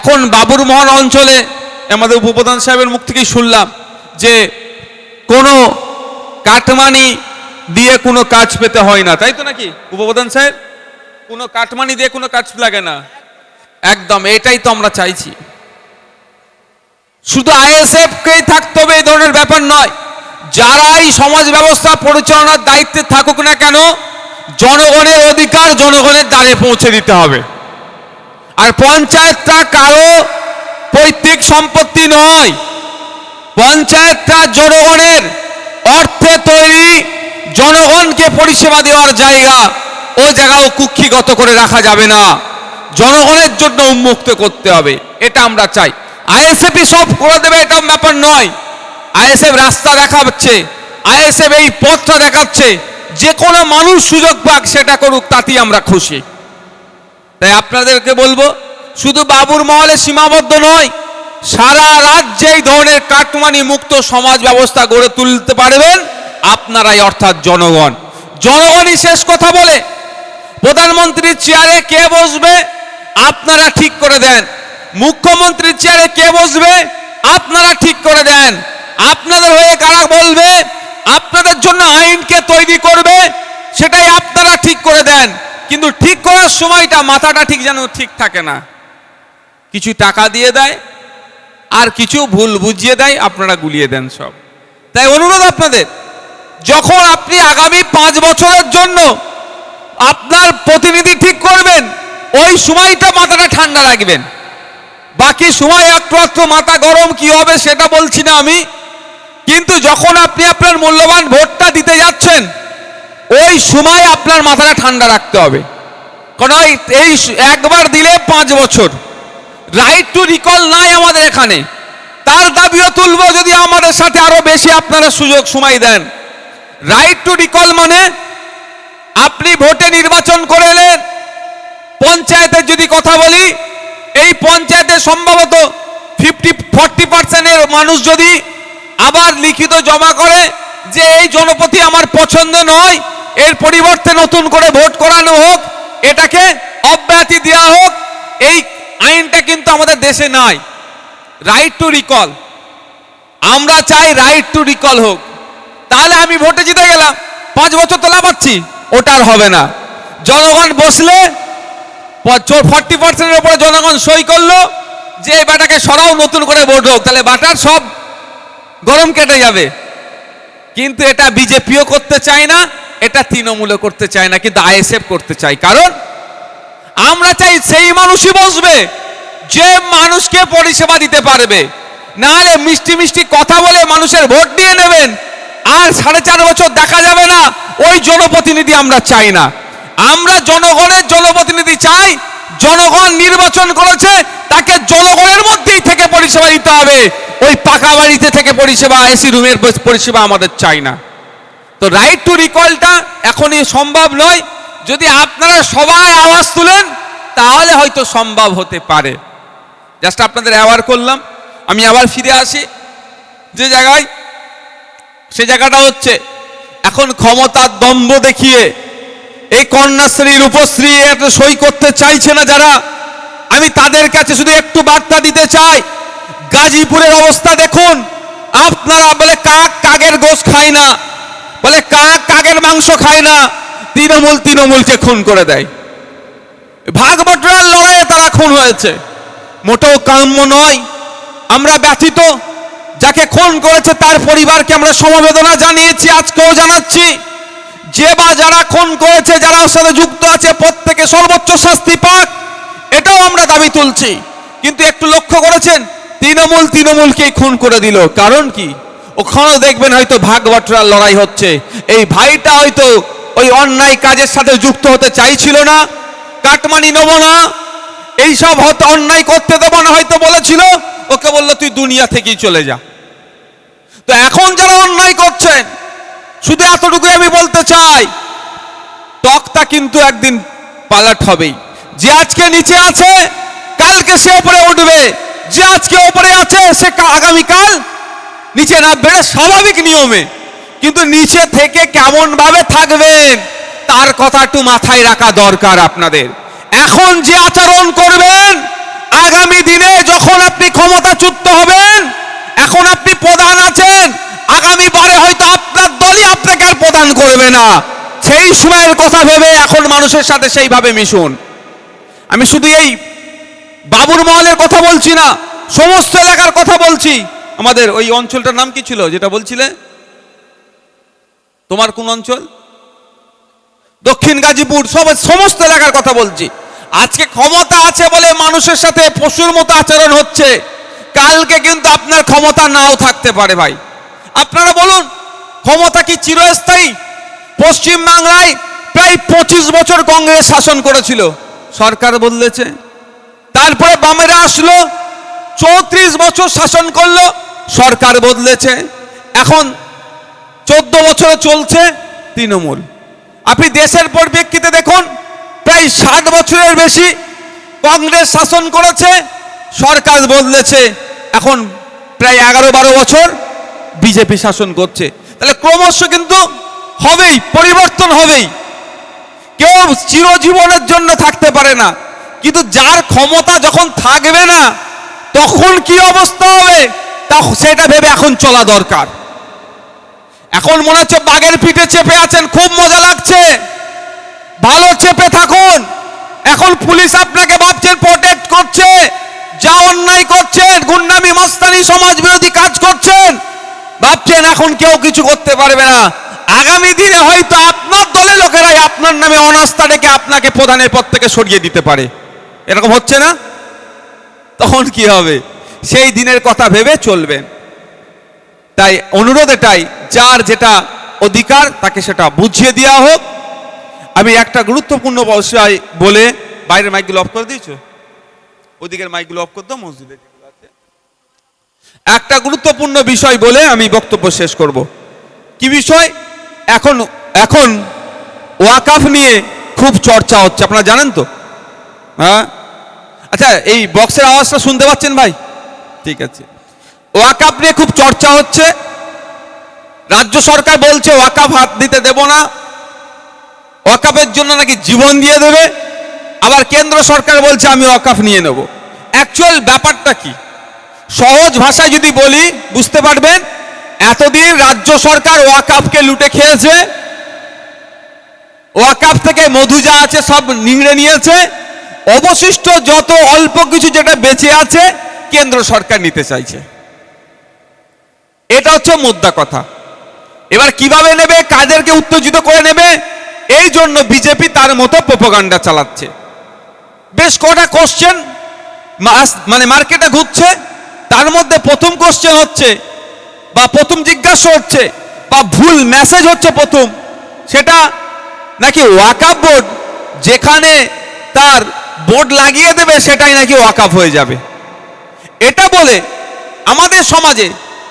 এখন বাবুরমোহন অঞ্চলে আমাদের উপপ্রধান সাহেবের মুখ থেকেই শুনলাম যে কোনো কাটমানি দিয়ে কোনো কাজ পেতে হয় না, তাই তো নাকি? উপপ্রধান সাহেব, কোনো কাটমানি দিয়ে কোনো কাজ লাগে না। একদম, এটাই তো আমরা চাইছি। শুধু আইএসএফ কেই থাকতে হবে এই ধরনের ব্যাপার নয় যারা এই সমাজ ব্যবস্থা পরিচালনার দায়িত্বে থাকুক না কেন, জনগণের অধিকার জনগণের দ্বারে পৌঁছে দিতে হবে। আর পঞ্চায়েতটা কারও পৈতৃক সম্পত্তি নয়। পঞ্চায়েতটা জনগণের অর্থে তৈরি, জনগণকে পরিষেবা দেওয়ার জায়গা, ও জায়গাও কুক্ষিগত করে রাখা যাবে না। জনগণের জন্য উন্মুক্ত করতে হবে, এটা আমরা চাই। আইএসএফই সব করে দেবে, এটা ব্যাপার নয়। আইএসএফ রাস্তা দেখাচ্ছে, আইএসএফ এই পথটা দেখাচ্ছে যে কোনো মানুষ সুযোগ পাক সেটা করুক, তাতেই আমরা খুশি। তাই আপনাদেরকে বলব, শুধু বাবুর মহলে সীমাবদ্ধ নয়, সারা রাজ্যে এই ধরনের কাটমানি মুক্ত সমাজ ব্যবস্থা গড়ে তুলতে পারবেন আপনারাই, অর্থাৎ জনগণ। জনগণই শেষ কথা বলে, প্রধানমন্ত্রীর চেয়ারে কে বসবে, আপনারা ঠিক করে দেন। মুখ্যমন্ত্রীর চেয়ারে কে বসবে, আপনারা ঠিক করে দেন। আপনাদের হয়ে কারা বলবে, আপনাদের জন্য আইনকে তৈরি করবে, সেটাই আপনারা ঠিক করে দেন। কিন্তু ঠিক করার সময়টা মাথাটা ঠিক যেন ঠিক থাকে না। কিছু টাকা দিয়ে দেয়, আর কিছু ভুল বুঝিয়ে দেয়, আপনারা গুলিয়ে দেন সব। তাই অনুরোধ আপনাদের, যখন আপনি আগামী পাঁচ বছরের জন্য আপনার প্রতিনিধি ঠিক করবেন, ওই সময়টা মাথাটা ঠান্ডা রাখবেন। বাকি সময় একটু একটু মাথা গরম, কি হবে সেটা বলছি না আমি। কিন্তু যখন আপনি আপনার মূল্যবান ভোটটা দিতে যাচ্ছেন ওই সময় আপনার মাথাটা ঠান্ডা রাখতে হবে। কারণ এই- একবার দিলে পাঁচ বছর। রাইট টু রিকল নাই আমাদের এখানে। তার দাবিও তুলবো যদি আমাদের সাথে আরও বেশি আপনারা সুযোগ সময় দেন। রাইট টু রিকল মানে আপনি ভোটে নির্বাচন করে এলেন। পঞ্চায়েতের যদি কথা বলি, এই পঞ্চায়েতে সম্ভবত ফিফটি ফর্টি পার্সেন্টের মানুষ যদি আবার লিখিত জমা করে যে এই জনপতি আমার পছন্দ নয় এর পরিবর্তে নতুন করে ভোট করানো হোক, এটাকে অব্যাহতি দেওয়া হোক, এই আইনটা কিন্তু আমাদের দেশে নাই। রাইট টু রিকল আমরা চাই রাইট টু রিকল হোক। তাহলে আমি ভোটে জিতে গেলাম। পাঁচ বছর তো লাভাচ্ছি ওটা আর হবে না। জনগণ বসলে ফর্টি পার্সেন্টের উপরে জনগণ সই করল, যে এই বাটাকে সরাও, নতুন করে ভোট হোক। তাহলে বাটার সব গরম কেটে যাবে। কিন্তু এটা বিজেপিও করতে চায় না। এটা তৃণমূলও করতে চায় না, কিন্তু আইএসএফ করতে চাই কারণ আমরা চাই সেই মানুষই বসবে, যে মানুষকে পরিষেবা দিতে পারবে। নাহলে মিষ্টি মিষ্টি কথা বলে মানুষের ভোট নিয়ে নেবেন, আর সাড়ে চার বছর দেখা যাবে না, ওই জনপ্রতিনিধি আমরা চাই না। আমরা জনগণের জনপ্রতিনিধি চাই, জনগণ নির্বাচন করেছে, তাকে জনগণের মধ্যেই থেকে পরিষেবা দিতে হবে। ওই পাকা বাড়িতে থেকে পরিষেবা, এসি রুমের পরিষেবা আমাদের চাই না। তো রাইট টু রিকলটা এখনই সম্ভব নয়। যদি আপনারা সবাই আওয়াজ তুলেন, তাহলে হয়তো সম্ভব হতে পারে। জাস্ট আপনাদের অ্যাওয়ার করলাম। আমি আবার ফিরে আসি। যে জায়গায়, সে জায়গাটা হচ্ছে, এখন ক্ষমতার দম্ভ দেখিয়ে, এই কন্যাশ্রী রূপশ্রী একটা সই করতে চাইছে না যারা, আমি তাদের কাছে শুধু একটু বার্তা দিতে চাই। গাজীপুরের অবস্থা দেখুন। আপনারা বলে কাক কাকের গোস খায় না। বলে কাক কাকের মাংস খায় না। তৃণমূল তৃণমূলকে খুন করে দেয়। ভাগ লড়াইয়ে তারা খুন হয়েছে। মোটেও কাম্য নয়। আমরা ব্যথিত। যাকে খুন করেছে তার পরিবারকে আমরা সমবেদনা জানিয়েছি, আজকেও জানাচ্ছি। যে বা যারা খুন করেছে, যারা সাথে যুক্ত আছে, প্রত্যেকে সর্বোচ্চ শাস্তি পাক। এটাও আমরা দাবি তুলছি। কিন্তু একটু লক্ষ্য করেছেন, তৃণমূল তৃণমূলকেই খুন করে দিল। কারণ কি? ওখানেও দেখবেন হয়তো ভাগ লড়াই হচ্ছে। এই ভাইটা হয়তো ওই অন্যায় কাজের সাথে যুক্ত হতে চাইছিল না। কাটমানি নেব না। এইসব হয়তো অন্যায় করতে দেবো না হয়তো বলেছিল। ওকে বলল, তুই দুনিয়া থেকেই চলে যা। তো এখন যারা অন্যায় করছেন শুধু এতটুকু আমি বলতে চাই টকটা কিন্তু একদিন পালাট হবেই। যে আজকে নিচে আছে, কালকে সে উপরে উঠবে। যে আজকে উপরে আছে, সে আগামীকাল নিচে নামবে এটা স্বাভাবিক নিয়মে। কিন্তু নিচে থেকে কেমন ভাবে থাকবেন, তার কথা একটু মাথায় রাখা দরকার আপনাদের। এখন যে আচরণ করবেন, আগামী দিনে যখন আপনি ক্ষমতাচ্যুত হবেন, এখন আপনি প্রধান আছেন, আগামী বারে হয়তো আপনার দলই আপনাকে আর প্রদান করবে না। সেই সময়ের কথা ভেবে এখন মানুষের সাথে সেইভাবে মিশুন। আমি শুধু এই বাবুর মহলের কথা বলছি না, সমস্ত এলাকার কথা বলছি। আমাদের ওই অঞ্চলটার নাম কি ছিল যেটা বলছিলে? তোমার কোন অঞ্চল? দক্ষিণ গাজীপুর, সব সমস্ত এলাকার কথা বলছি। আজকে ক্ষমতা আছে বলে মানুষের সাথে পশুর মতো আচরণ হচ্ছে। কালকে কিন্তু আপনার ক্ষমতা নাও থাকতে পারে ভাই। আপনারা বলুন, ক্ষমতা কি চিরস্থায়ী? পশ্চিম বাংলায় প্রায় পঁচিশ বছর কংগ্রেস শাসন করেছিল। সরকার বদলেছে। তারপরে বামেরা আসলো, চৌত্রিশ বছর শাসন করল সরকার বদলেছে। এখন চোদ্দ বছরে চলছে তৃণমূল। আপনি দেশের পরিপ্রেক্ষিতে দেখুন, প্রায় ষাট বছরের বেশি কংগ্রেস শাসন করেছে, সরকার বদলেছে, এখন প্রায় এগারো বারো বছর বিজেপি শাসন করছে। তাহলে ক্রমশ কিন্তু হবেই, পরিবর্তন হবেই। কেউ চিরজীবনের জন্য থাকতে পারে না, কিন্তু যার ক্ষমতা যখন থাকবে না, তখন কি অবস্থা হবে? তা সেটা ভেবে এখন চলা দরকার। এখন মনে হচ্ছে বাঘের পিঠে চেপে আছেন, খুব মজা লাগছে। ভালো চেপে থাকুন। এখন পুলিশ আপনাকে ভাবছেন প্রোটেক্ট করছে, যা অন্যায় করছেন, গুন্ডামি, মস্তানি সমাজ বিরোধী কাজ করছেন। ভাবছেন এখন কেউ কিছু করতে পারবে না। আগামী দিনে হয়তো আপনার দলের লোকেরাই আপনার নামে অনাস্থা ডেকে আপনাকে প্রধানের পদ থেকে সরিয়ে দিতে পারে। এরকম হচ্ছে না? তখন কি হবে? সেই দিনের কথা ভেবে চলবেন তাই অনুরোধ এটাই, যার যেটা অধিকার, তাকে সেটা বুঝিয়ে দেওয়া হোক। আমি একটা গুরুত্বপূর্ণ বিষয় বলে বাইরের মাইকগুলো অফ করে দিয়েছ? ওদিকের মাইকগুলো অফ করতো মসজিদে একটা গুরুত্বপূর্ণ বিষয় বলে আমি বক্তব্য শেষ করব। কি বিষয়? এখন এখন ওয়াকাফ নিয়ে খুব চর্চা হচ্ছে, আপনারা জানেন তো? হ্যাঁ? আচ্ছা এই বক্সের আওয়াজটা শুনতে পাচ্ছেন ভাই? ঠিক আছে। ওয়াকাপ নিয়ে খুব চর্চা হচ্ছে। রাজ্য সরকার বলছে ওয়াকাপ হাত দিতে দেব না। ওয়াকাপের জন্য নাকি জীবন দিয়ে দেবে। আবার কেন্দ্র সরকার বলছে, আমি ওয়াকাফ নিয়ে নেব। অ্যাকচুয়াল ব্যাপারটা কি? সহজ ভাষায় যদি বলি, বুঝতে পারবেন, এতদিন রাজ্য সরকার ওয়াকাফকে লুটে খেয়েছে। ওয়াকাফ থেকে মধু যা আছে সব নিংড়ে নিয়েছে। অবশিষ্ট যত অল্প কিছু যেটা বেঁচে আছে কেন্দ্র সরকার নিতে চাইছে। এটা হচ্ছে মুদ্রা কথা। এবার কীভাবে নেবে, কাদেরকে উত্তেজিত করে নেবে, এই জন্য বিজেপি তার মতো প্রোপাগান্ডা চালাচ্ছে। বেশ কটা কোশ্চেন মানে মার্কেটে ঘুরছে। তার মধ্যে প্রথম কোশ্চেন হচ্ছে, বা প্রথম জিজ্ঞাসা হচ্ছে, বা ভুল মেসেজ হচ্ছে প্রথম। সেটা নাকি ওয়াকাপ বোর্ড যেখানে তার বোর্ড লাগিয়ে দেবে, সেটাই নাকি ওয়াকাপ হয়ে যাবে। এটা বলে আমাদের সমাজে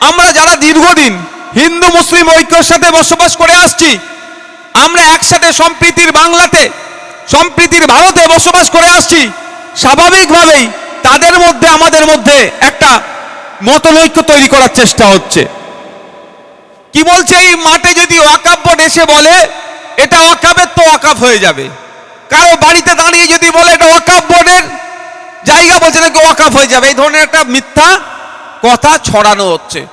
আমরা যারা দীর্ঘদিন হিন্দু মুসলিম ঐক্যর সাথে বসবাস করে আসছি, আমরা একসাথে সম্প্রীতির বাংলাতে, সম্প্রীতির ভারতে বসবাস করে আসছি, স্বাভাবিকভাবেই তাদের মধ্যে, আমাদের মধ্যে একটা মতলৈক্য তৈরি করার চেষ্টা হচ্ছে। কি বলছে এই মাঠে যদি ওয়াকাপ বোর্ড এসে বলে, এটা ওয়াকাবের তো ওয়াকাপ হয়ে যাবে। কারও বাড়িতে দাঁড়িয়ে যদি বলে এটা ওয়াকাপ বোর্ডের জায়গা বলছে নাকি ওয়াকাফ হয়ে যাবে। এই ধরনের একটা মিথ্যা কথা ছড়ানো হচ্ছে।